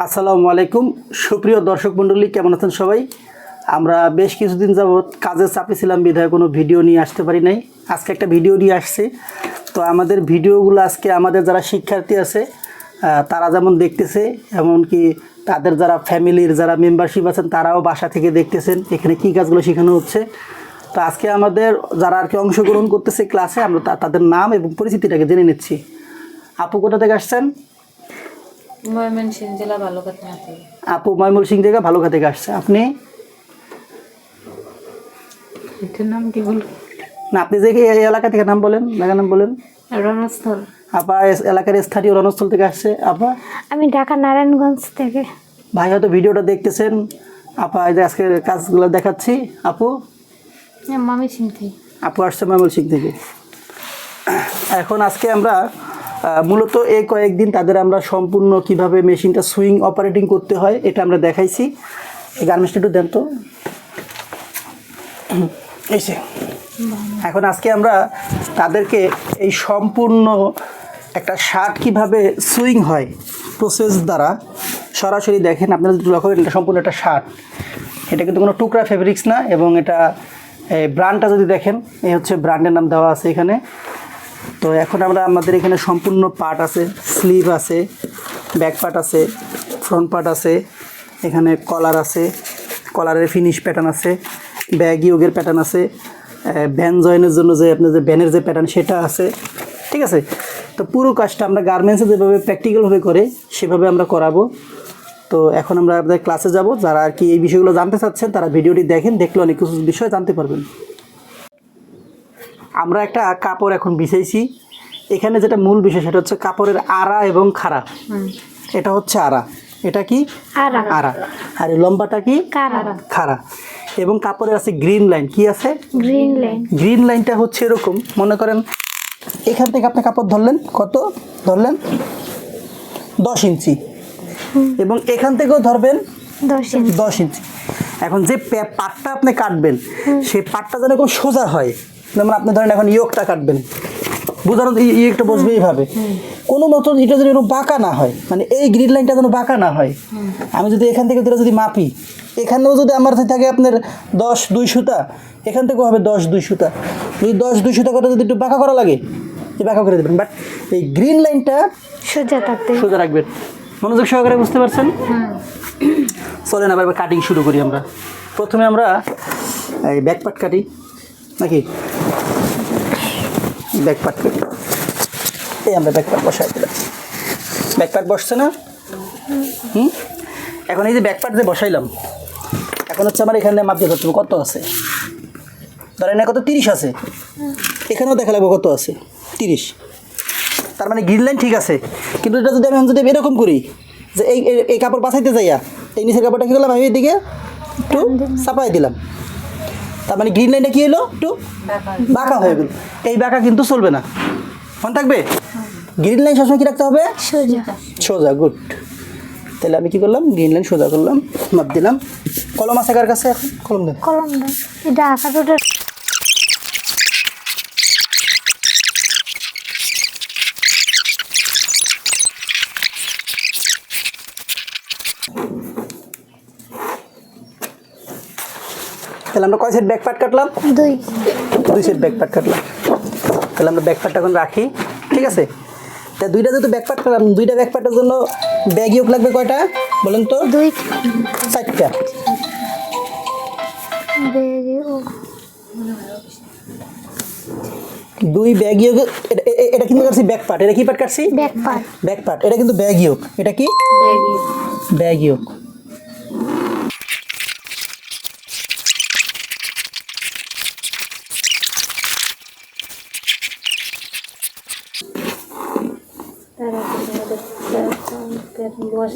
আসসালামু আলাইকুম। সুপ্রিয় দর্শক মণ্ডলী, কেমন আছেন সবাই? আমরা বেশ কিছুদিন যাবৎ কাজের চাপে ছিলাম, বিধায় কোনো ভিডিও নিয়ে আসতে পারি নাই। আজকে একটা ভিডিও নিয়ে আসছে। তো আমাদের ভিডিওগুলো আজকে আমাদের যারা শিক্ষার্থী আছে তারা যেমন দেখতেছে, এমনকি তাদের যারা ফ্যামিলির যারা মেম্বারশিপ আছেন, তারাও বাসা থেকে দেখতেছেন এখানে কী কাজগুলো শেখানো হচ্ছে। তো আজকে আমাদের যারা আর কি অংশগ্রহণ করতেছে ক্লাসে আমরা তাদের নাম এবং পরিচিতিটাকে জেনে নিচ্ছি। আপু কোথা থেকে আসছেন? ময়মনসিংহ জেলা আপু সিং থেকে ভালো থেকে আসছে। আপনি? এটার নাম কি বল? না আপনি যে এই এলাকা থেকে নাম বলেন এলাকার নাম বলেন। রণস্থল। আপা এলাকার স্থানীয় রণস্থল থেকে আসছে। আপা? আমি ঢাকা নারায়ণগঞ্জ থেকে। ভাই হয়তো ভিডিওটা দেখতেছেন। আপা এই যে আজকে কাজগুলো দেখাচ্ছি। আপু? মামি সিং থেকে। আপু আসছে ময়মল সিং থেকে। এখন আজকে আমরা মূলত এই কয়েকদিন তাদের আমরা সম্পূর্ণ কীভাবে মেশিনটা সুইং অপারেটিং করতে হয়, এটা আমরা দেখাইছি। এই গার্মেন্টসটা একটু দেন তো। যে। এখন আজকে আমরা তাদেরকে এই সম্পূর্ণ একটা শার্ট কীভাবে সুইং হয় প্রসেস দ্বারা, সরাসরি দেখেন, আপনারা যদি লক্ষ্য এটা সম্পূর্ণ একটা শার্ট। এটা কিন্তু কোনো টুকরা ফেব্রিক্স না, এবং এটা ব্র্যান্ডটা যদি দেখেন, এই হচ্ছে ব্র্যান্ডের নাম দেওয়া আছে এখানে। তো এখন আমরা আমাদের এখানে সম্পূর্ণ পার্ট আছে, স্লিভ আছে, ব্যাক পার্ট আছে, ফ্রন্ট পার্ট আছে, এখানে কলার আছে, কলারের ফিনিশ প্যাটার্ন আছে, ব্যাগ ইয়োগের প্যাটার্ন আছে ভ্যান জয়েনের জন্য যে আপনার যে ভ্যানের যে প্যাটার্ন সেটা আছে, ঠিক আছে? তো পুরো কাজটা আমরা গার্মেন্টসে যেভাবে প্র্যাকটিক্যালভাবে করে সেভাবে আমরা করাবো। তো এখন আমরা আপনাদের ক্লাসে যাব। যারা আর কি এই বিষয়গুলো জানতে চাচ্ছেন, তারা ভিডিওটি দেখেন, দেখলে অনেক কিছু বিষয় জানতে পারবেন। আমরা একটা কাপড় এখন বিছাইছি। এখানে যেটা মূল বিষয় সেটা হচ্ছে কাপড়ের আড়া এবং খাড়া। এটা হচ্ছে আড়া। এটা কি? আড়া। আর লম্বাটা কি? খাড়া। এবং কাপড়ের আছে গ্রিন লাইন। কি আছে? Green line. গ্রিন লাইনটা হচ্ছে এরকম। মনে করেন এখান থেকে আপনি কাপড় ধরলেন কত? ধরলেন দশ ইঞ্চি। এবং এখান থেকেও ধরবেন দশ ইঞ্চি। এখন যে পাটটা আপনি কাটবেন সেই পাটটা যেন সোজা হয়। যেমন আপনি ধরেন এখন ইয়োগটা কাটবেন। বোঝানো ইয়োগটা বসবে এইভাবে। কোনো মতন এটা যদি এরকম বাঁকা না হয় মানে এই গ্রিন লাইনটা যেন বাঁকা না হয় আমি যদি এখান থেকে ধরে যদি মাপি এখানেও যদি আমার থাকে আপনার দশ দুই সুতা এখান থেকেও হবে দশ দুই সুতা। যদি দশ দুই সুতা করে যদি একটু বাঁকা করা লাগে এই বাঁকা করে দেবেন। বাট এই গ্রিন লাইনটা সোজা থাকতে। সোজা রাখবেন। মনোযোগ সহকারে বুঝতে পারছেন? চলেন আবার কাটিং শুরু করি আমরা। প্রথমে আমরা এই ব্যাক পার্ট কাটি নাকি? ব্যাক পার্ট এই আমরা ব্যাক পার্ট বসাই দিলাম। ব্যাক পার্ট বসছে না? হুম? এখন এই যে ব্যাক পার্ট যে বসাইলাম এখন হচ্ছে আমার এখানে মাপ দিয়ে ধরতে কত আছে? ধরেন কত তিরিশ আছে। এখানেও দেখা লাগবে কত আছে? তিরিশ। তার মানে গ্রিন লাইন ঠিক আছে কিন্তু এটা যদি আমি যদি এরকম করি যে এই এই- কাপড় বাছাইতে যাইয়া এই নিচের কাপড়টা কী করলাম আমি এইদিকে একটু চাপাই দিলাম। তার মানে গ্রিন লাইনটা কী এলো একটু বাঁকা। হয়ে গেল। এই বাঁকা কিন্তু চলবে না। মনে থাকবে? গ্রিন লাইন সবসময় কি রাখতে হবে? সোজা। সোজা গুড তাহলে আমি কি করলাম? গ্রিন লাইন সোজা করলাম মাপ দিলাম। কলম আছে কার কাছে এখন? কলম দেন। কলম দেন। এটা আঁকা তাহলে আমরা কয় সেট ব্যাক পার্ট কাটলাম? দুই। দুই সেট ব্যাক পার্ট কাটলাম। তাহলে আমরা ব্যাক পার্টটা এখন রাখি ঠিক আছে? তা দুইটা যেহেতু ব্যাক পার্ট কাটলাম দুইটা ব্যাক পার্টের জন্য ব্যাগ ইয়োগ লাগবে কয়টা? বলেন তো। দুই। চারটা। দুই ব্যাগ ইয়োগ এটা- কিন্তু কাটছি ব্যাক পার্ট এটা কি পার্ট কাটছি? ব্যাক পার্ট ব্যাক পার্ট এটা কিন্তু ব্যাগ ইয়োগ এটা কি? ব্যাগ ইয়োগ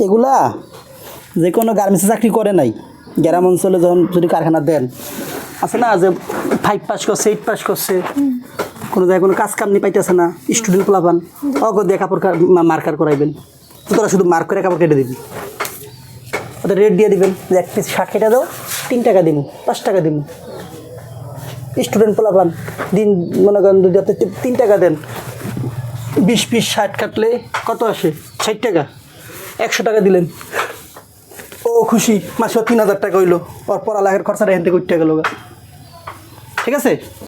এগুলা যে কোনো গার্মেন্টসে চাকরি করে নাই। গ্রাম অঞ্চলে যখন যদি কারখানা দেন, আছে না যে ফাইভ পাস করছে এইট পাস করছে, কোনো জায়গায় কোনো কাজ কাম নি পাইতেছে না স্টুডেন্ট পোলাপান, অগ দিয়ে কাপড় মার্কার করাইবেন। তোরা শুধু মার্ক করে কাপড় কেটে দিবি। ওদের রেট দিয়ে দিবেন, যে এক পিস শার্ট কেটে দাও, তিন টাকা দিন পাঁচ টাকা দিন স্টুডেন্ট পোলাপান, দিন মনে করেন যদি আপনি তিন টাকা দেন বিশ পিস ষাট কাটলে কত আসে? ষাট টাকা। একশো টাকা দিলেন। ও খুশি মাসে তিন হাজার টাকা হইল। ওর পড়ালেখার খরচাটা হেনতে করতে গেল ঠিক আছে?